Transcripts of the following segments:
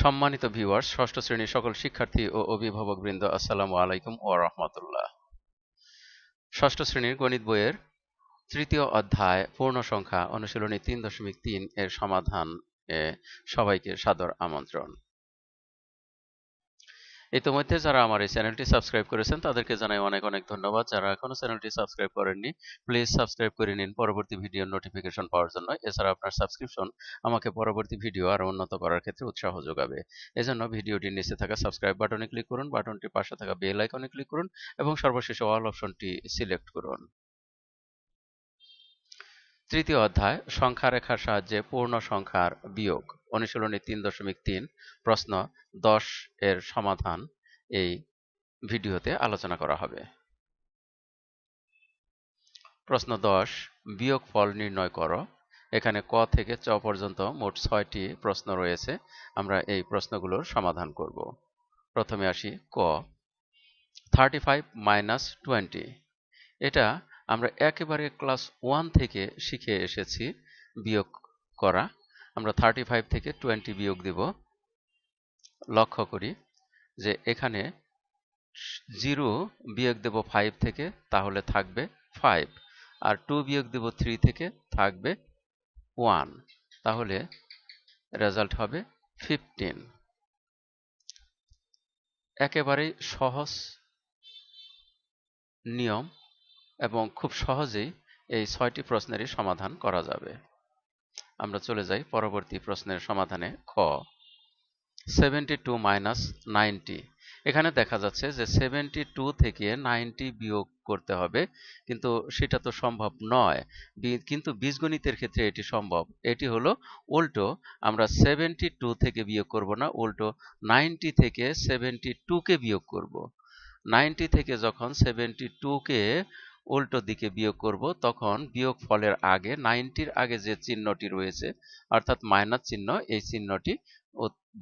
সম্মানিত ভিউয়ার্স ষষ্ঠ শ্রেণির সকল শিক্ষার্থী ও অভিভাবক বৃন্দ আসসালাম আলাইকুম ও রহমতুল্লাহ। ষষ্ঠ শ্রেণির গণিত বইয়ের তৃতীয় অধ্যায়, পূর্ণ সংখ্যা অনুশীলনী তিন দশমিক তিন এর সমাধান সবাইকে সাদর আমন্ত্রণ। ইতিমধ্যে যারা আমার এই চ্যানেলটি সাবস্ক্রাইব করেছেন, তাদেরকে জানাই অনেক অনেক ধন্যবাদ। যারা এখনও চ্যানেলটি সাবস্ক্রাইব করেননি প্লিজ সাবস্ক্রাইব করে নিন। পরবর্তী ভিডিওর নোটিফিকেশন পাওয়ার জন্য। এছাড়া আপনার সাবস্ক্রিপশন আমাকে পরবর্তী ভিডিও আরও উন্নত করার ক্ষেত্রে উৎসাহ যোগাবে। এজন্য ভিডিওটির নিচে থাকা সাবস্ক্রাইব বাটনে ক্লিক করুন বাটনটির পাশে থাকা বেল আইকনে ক্লিক করুন এবং সর্বশেষে অল অপশনটি সিলেক্ট করুন। তৃতীয় অধ্যায় সংখ্যা রেখার সাহায্যে পূর্ণ সংখ্যার বিয়োগ। অনুশীলনী তিন দশমিক তিন প্রশ্ন দশ এর সমাধান এই ভিডিওতে আলোচনা করা হবে। প্রশ্ন দশ বিয়োগ ফল নির্ণয় করো। এখানে ক থেকে চ পর্যন্ত মোট ছয়টি প্রশ্ন রয়েছে। আমরা এই প্রশ্নগুলোর সমাধান করব। প্রথমে আসি ক। Thirty five minus twenty. এটা আমরা একেবারে ক্লাস ওয়ান থেকে শিখে এসেছি বিয়োগ করা। আমরা থার্টি ফাইভ থেকে টোয়েন্টি বিয়োগ দিব। লক্ষ্য করি যে এখানে জিরো বিয়োগ দেব ফাইভ থেকে, তাহলে থাকবে ফাইভ আর টু বিয়োগ দেব থ্রি থেকে, থাকবে ওয়ান তাহলে রেজাল্ট হবে ফিফটিন একেবারেই সহজ নিয়ম এবং খুব সহজেই এই ছয়টি প্রশ্নেরই সমাধান করা যাবে। আমরা চলে যাই পরবর্তী প্রশ্নের সমাধানে খ। সেভেন্টি টু মাইনাস নাইনটি এখানে দেখা যাচ্ছে যে সেভেন্টি টু থেকে নাইনটি বিয়োগ করতে হবে, কিন্তু সেটা তো সম্ভব নয়। কিন্তু বীজগণিতের ক্ষেত্রে এটি সম্ভব। এটি হলো উল্টো, আমরা সেভেন্টি টু থেকে বিয়োগ করব না, উল্টো নাইনটি থেকে সেভেন্টি টুকে বিয়োগ করব। নাইনটি থেকে যখন সেভেন্টি টুকে উল্টো দিকে বিয়োগ করব, তখন বিয়োগ ফলের আগে নাইনটির আগে যে চিহ্নটি রয়েছে, অর্থাৎ মাইনাস চিহ্ন, এই চিহ্নটি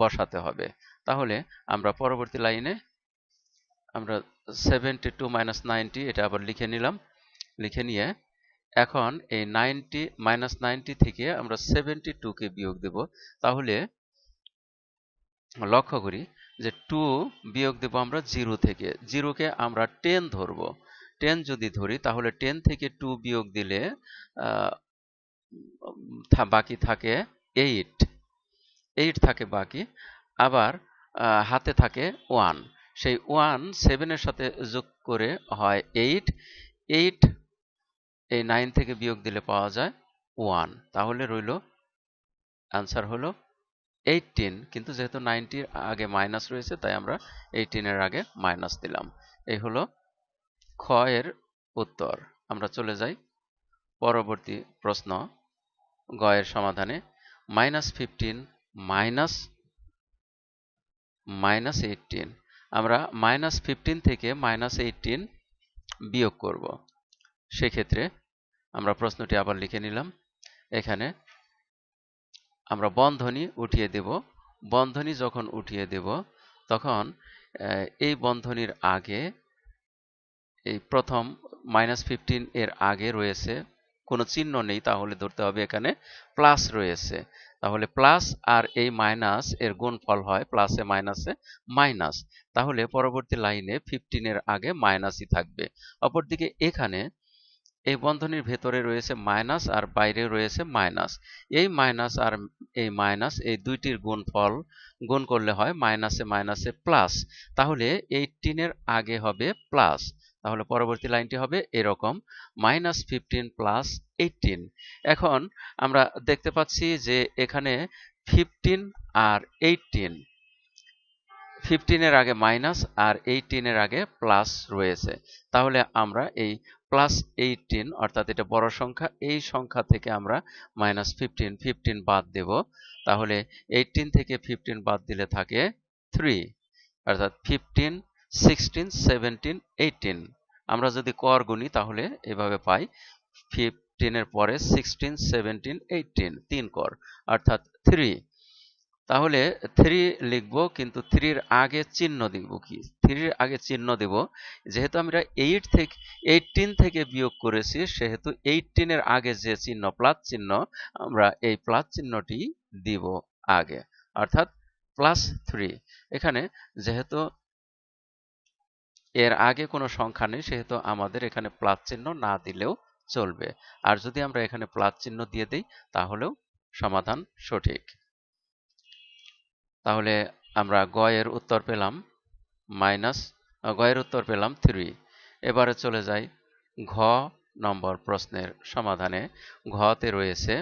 বসাতে হবে। তাহলে আমরা পরবর্তী লাইনে আমরা সেভেন্টি টু মাইনাস নাইনটি, এটা আবার লিখে নিলাম। লিখে নিয়ে এখন এই নাইনটি মাইনাস নাইনটি থেকে আমরা সেভেন্টি টুকে বিয়োগ দেব। তাহলে লক্ষ্য করি যে টু বিয়োগ দেব আমরা জিরো থেকে। জিরোকে আমরা টেন ধরব। টেন যদি ধরি, তাহলে টেন থেকে টু বিয়োগ দিলে বাকি থাকে এইট এইট থাকে বাকি, আবার হাতে থাকে ওয়ান সেই ওয়ান সেভেনের সাথে যোগ করে হয় এইট এইট এই নাইন থেকে বিয়োগ দিলে পাওয়া যায় ওয়ান তাহলে রইল অ্যান্সার হলো এইটিন কিন্তু যেহেতু নাইনটির আগে মাইনাস রয়েছে, তাই আমরা এইটিনের আগে মাইনাস দিলাম। এই হলো খ এর উত্তর। আমরা চলে যাই। পরবর্তী প্রশ্ন। গ এর সমাধানে minus fifteen minus minus eighteen আমরা মাইনাস ফিফটিন থেকে মাইনাস এইটিন বিয়োগ করব। সেক্ষেত্রে আমরা প্রশ্নটি আবার লিখে নিলাম। এখানে আমরা বন্ধনী উঠিয়ে দেব। বন্ধনী যখন উঠিয়ে দেব, তখন এই বন্ধনীর আগে এই প্রথম মাইনাস ফিফটিন এর আগে রয়েছে, কোনো চিহ্ন নেই, তাহলে ধরতে হবে এখানে প্লাস রয়েছে। তাহলে প্লাস আর এই মাইনাস এর গুণফল হয় প্লাসে মাইনাসে মাইনাস তাহলে পরবর্তী লাইনে ফিফটিনের আগে মাইনাসই থাকবে। অপরদিকে এখানে এই বন্ধনীর ভেতরে রয়েছে মাইনাস আর বাইরে রয়েছে মাইনাস এই মাইনাস আর এই মাইনাস এই দুইটির গুণফল গুণ করলে হয় মাইনাসে মাইনাসে প্লাস তাহলে এইটিনের আগে হবে প্লাস তাহলে পরবর্তী লাইনটি হবে এরকম মাইনাস ফিফটিন প্লাস এইটিন এখন আমরা দেখতে পাচ্ছি যে এখানে ফিফটিন আর এইটিন ফিফটিনের আগে মাইনাস আর এইটিনের আগে প্লাস রয়েছে। তাহলে আমরা এই প্লাস এইটিন অর্থাৎ এটা বড় সংখ্যা, এই সংখ্যা থেকে আমরা মাইনাস ফিফটিন ফিফটিন বাদ দেব। তাহলে এইটিন থেকে ফিফটিন বাদ দিলে থাকে থ্রি অর্থাৎ ফিফটিন সিক্সটিন সেভেন্টিন এইটিন আমরা যদি কর গুনি তাহলে এভাবে পাই ফিফটিনের পরে সিক্সটিন সেভেন্টিন এইটিন তিন কর, অর্থাৎ থ্রি তাহলে থ্রি লিখব, কিন্তু থ্রির আগে চিহ্ন দিব কি? থ্রির আগে চিহ্ন দেব, যেহেতু আমরা এইট থেকে এইটিন থেকে বিয়োগ করেছি, সেহেতু এইটিনের আগে যে চিহ্ন প্লাস চিহ্ন, আমরা এই প্লাস চিহ্নটি দিব আগে, অর্থাৎ প্লাস থ্রি এখানে যেহেতু এর আগে কোনো সংখ্যা নেই, সেহেতু আমাদের এখানে প্লাস চিহ্ন না দিলেও চলবে। আর যদি আমরা এখানে প্লাস চিহ্ন দিয়ে দিই, তাহলেও সমাধান সঠিক। তাহলে আমরা গয়ের উত্তর পেলাম মাইনাস গয়ের উত্তর পেলাম থ্রি এবারে চলে যাই ঘ নম্বর প্রশ্নের সমাধানে। ঘতে রয়েছে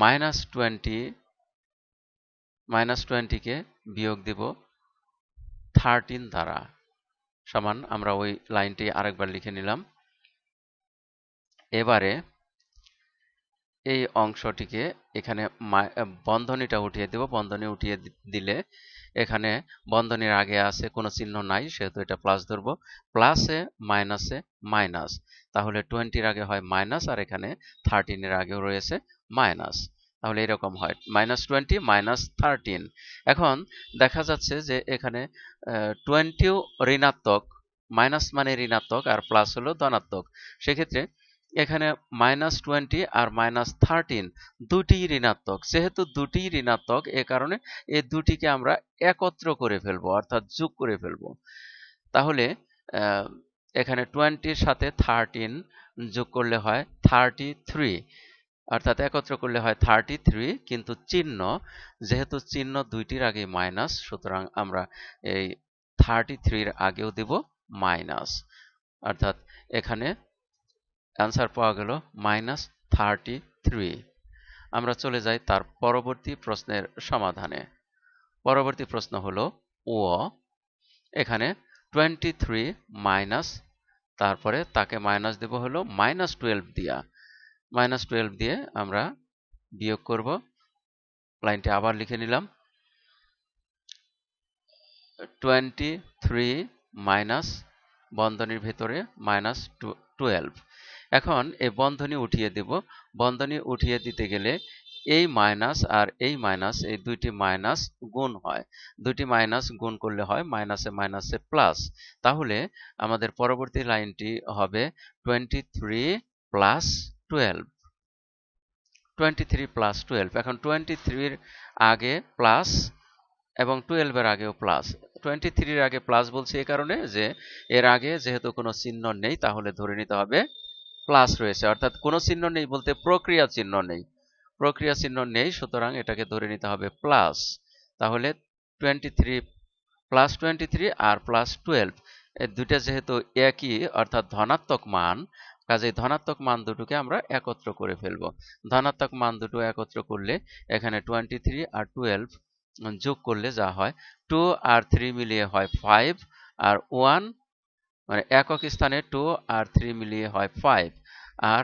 মাইনাস টোয়েন্টি, মাইনাস টোয়েন্টিকে বিয়োগ দিব থার্টিন দ্বারা। সমান, আমরা ওই লাইনটি আরেকবার লিখে নিলাম। এবারে এই অংশটিকে এখানে বন্ধনীটা উঠিয়ে দেব। বন্ধনী উঠিয়ে দিলে এখানে বন্ধনীর আগে আছে, কোনো চিহ্ন নাই, সেহেতু এটা প্লাস ধরবো। প্লাসে মাইনাসে মাইনাস তাহলে টোয়েন্টির আগে হয় মাইনাস আর এখানে থার্টিনের আগেও রয়েছে মাইনাস তাহলে এরকম হয়। মাইনাস টোয়েন্টি মাইনাস থার্টিন এখন দেখা যাচ্ছে যে এখানে টোয়েন্টিও ঋণাত্মক মাইনাস মানে ঋণাত্মক আর প্লাস হলো ধনাত্মক। সেক্ষেত্রে এখানে মাইনাস টোয়েন্টি আর মাইনাস থার্টিন দুটি ঋণাত্মক। যেহেতু দুটি ঋণাত্মক, এ কারণে এই দুটিকে আমরা একত্র করে ফেলব, অর্থাৎ যোগ করে ফেলব। তাহলে এখানে টোয়েন্টির সাথে থার্টিন যোগ করলে হয় থার্টি থ্রি অর্থাৎ একত্র করলে হয় থার্টি থ্রি কিন্তু চিহ্ন, যেহেতু চিহ্ন দুইটির আগে মাইনাস সুতরাং আমরা এই থার্টি থ্রির আগেও দেব মাইনাস অর্থাৎ এখানে অ্যান্সার পাওয়া গেল মাইনাস থার্টি থ্রি আমরা চলে যাই তার পরবর্তী প্রশ্নের সমাধানে। পরবর্তী প্রশ্ন হল, ও, এখানে টোয়েন্টি থ্রি মাইনাস তারপরে তাকে মাইনাস দেব হলো মাইনাস টুয়েলভ দিয়া। মাইনাস টুয়েলভ দিয়ে আমরা বিয়োগ করব। লাইনটি আবার লিখে নিলাম। টোয়েন্টি থ্রি মাইনাস বন্ধনীর ভেতরে মাইনাস এখন এই বন্ধনী উঠিয়ে দেব। বন্ধনী উঠিয়ে দিতে গেলে এই মাইনাস আর এই মাইনাস এই দুইটি মাইনাস গুণ হয়। দুটি মাইনাস গুণ করলে হয় মাইনাসে মাইনাসে প্লাস তাহলে আমাদের পরবর্তী লাইনটি হবে twenty three plus twelve twenty three plus twelve এখন টোয়েন্টি থ্রির আগে প্লাস এবং টুয়েলভের আগেও প্লাস টোয়েন্টি থ্রির আগে প্লাস বলছি এ কারণে যে এর আগে যেহেতু কোনো চিহ্ন নেই, তাহলে ধরে নিতে হবে প্লাস রয়েছে। অর্থাৎ কোনো চিহ্ন নেই বলতে প্রক্রিয়া চিহ্ন নেই। প্রক্রিয়া চিহ্ন নেই, সুতরাং এটাকে ধরে নিতে হবে প্লাস তাহলে twenty three plus twenty three আর প্লাস টুয়েলভ দুইটা যেহেতু একই, অর্থাৎ ধনাত্মক মান কাজেই ধনাত্মক মান দুটোকে আমরা একত্র করে ফেলব। ধনাত্মক মান দুটো একত্র করলে এখানে টোয়েন্টি থ্রি আর টুয়েলভ যোগ করলে যা হয় টু আর থ্রি মিলিয়ে হয় ফাইভ আর ওয়ান মানে একক স্থানে টু আর থ্রি মিলিয়ে হয় ফাইভ আর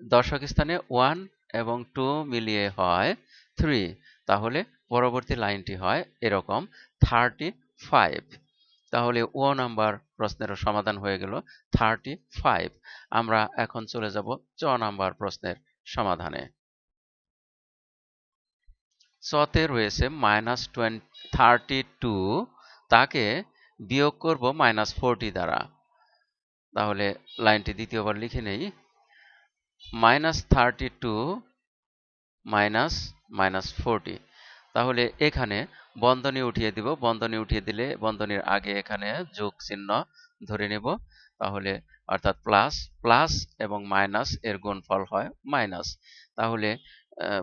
দশক স্থানে ওয়ান এবং টু মিলিয়ে হয় থ্রি তাহলে পরবর্তী লাইনটি হয় এরকম থার্টি ফাইভ তাহলে ও নাম্বার প্রশ্নের সমাধান হয়ে গেল থার্টি ফাইভ আমরা এখন চলে যাব চ নাম্বার প্রশ্নের সমাধানে। চতে রয়েছে মাইনাস থার্টি টু তাকে বিয়োগ করব মাইনাস ফোরটি দ্বারা। তাহলে লাইনটি দ্বিতীয়বার লিখে নেই। Minus thirty two minus minus forty তাহলে এখানে বন্ধনী উঠিয়ে দিব। বন্ধনী উঠিয়ে দিলে বন্ধনীর আগে এখানে যোগ চিহ্ন ধরে নেব। তাহলে অর্থাৎ প্লাস প্লাস এবং মাইনাস এর গুণফল হয় মাইনাস তাহলে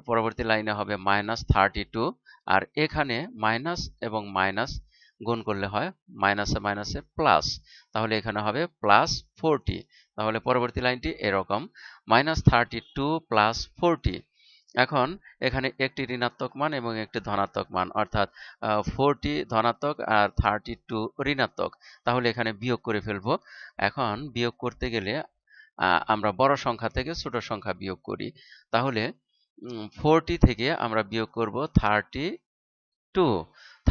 পরবর্তী লাইনে হবে মাইনাস থার্টি টু আর এখানে মাইনাস এবং মাইনাস গুণ করলে হয় মাইনাসে মাইনাসে প্লাস তাহলে এখানে হবে প্লাস ফোরটি তাহলে পরবর্তী লাইনটি এরকম। Minus thirty two plus forty এখন এখানে একটি ঋণাত্মক মান এবং একটি ধনাত্মক মান, অর্থাৎ ফোরটি ধনাত্মক আর থার্টি টু ঋণাত্মক। তাহলে এখানে বিয়োগ করে ফেলব। এখন বিয়োগ করতে গেলে আমরা বড় সংখ্যা থেকে ছোট সংখ্যা বিয়োগ করি। তাহলে ফোরটি থেকে আমরা বিয়োগ করব থার্টি টু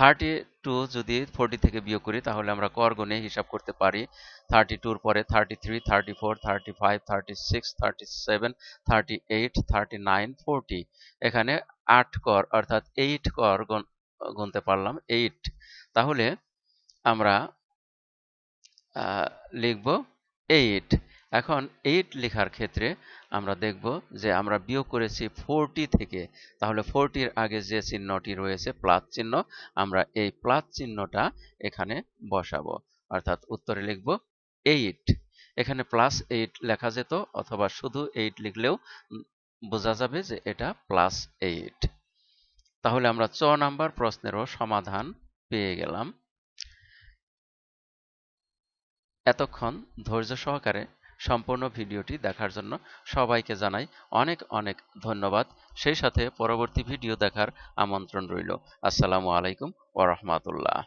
থার্টি টু যদি ফোরটি থেকে বিয়োগ করি, তাহলে আমরা কর গুণে হিসাব করতে পারি। থার্টি টুর পরে thirty three, thirty four, thirty five, thirty six, thirty seven, thirty eight, thirty nine, forty. এখানে আট কর, অর্থাৎ এইট কর গুনতে পারলাম, এইট। তাহলে আমরা লিখব এইট। এখন এইট লেখার ক্ষেত্রে আমরা দেখব যে আমরা বিয়োগ করেছি ফোরটি থেকে, তাহলে ফোরটির আগে যে চিহ্নটি রয়েছে প্লাস চিহ্ন, আমরা এই প্লাস চিহ্নটা এখানে বসাবো। অর্থাৎ উত্তরে লিখব এইট এখানে প্লাস এইট লেখা যেত, অথবা শুধু এইট লিখলেও বোঝা যাবে যে এটা প্লাস এইট তাহলে আমরা চ নাম্বার প্রশ্নেরও সমাধান পেয়ে গেলাম। এতক্ষণ ধৈর্য সহকারে সম্পূর্ণ ভিডিওটি দেখার জন্য সবাইকে জানাই অনেক অনেক ধন্যবাদ। সেই সাথে পরবর্তী ভিডিও দেখার আমন্ত্রণ রইল। আসসালামু আলাইকুম ওরহমাতুল্লাহ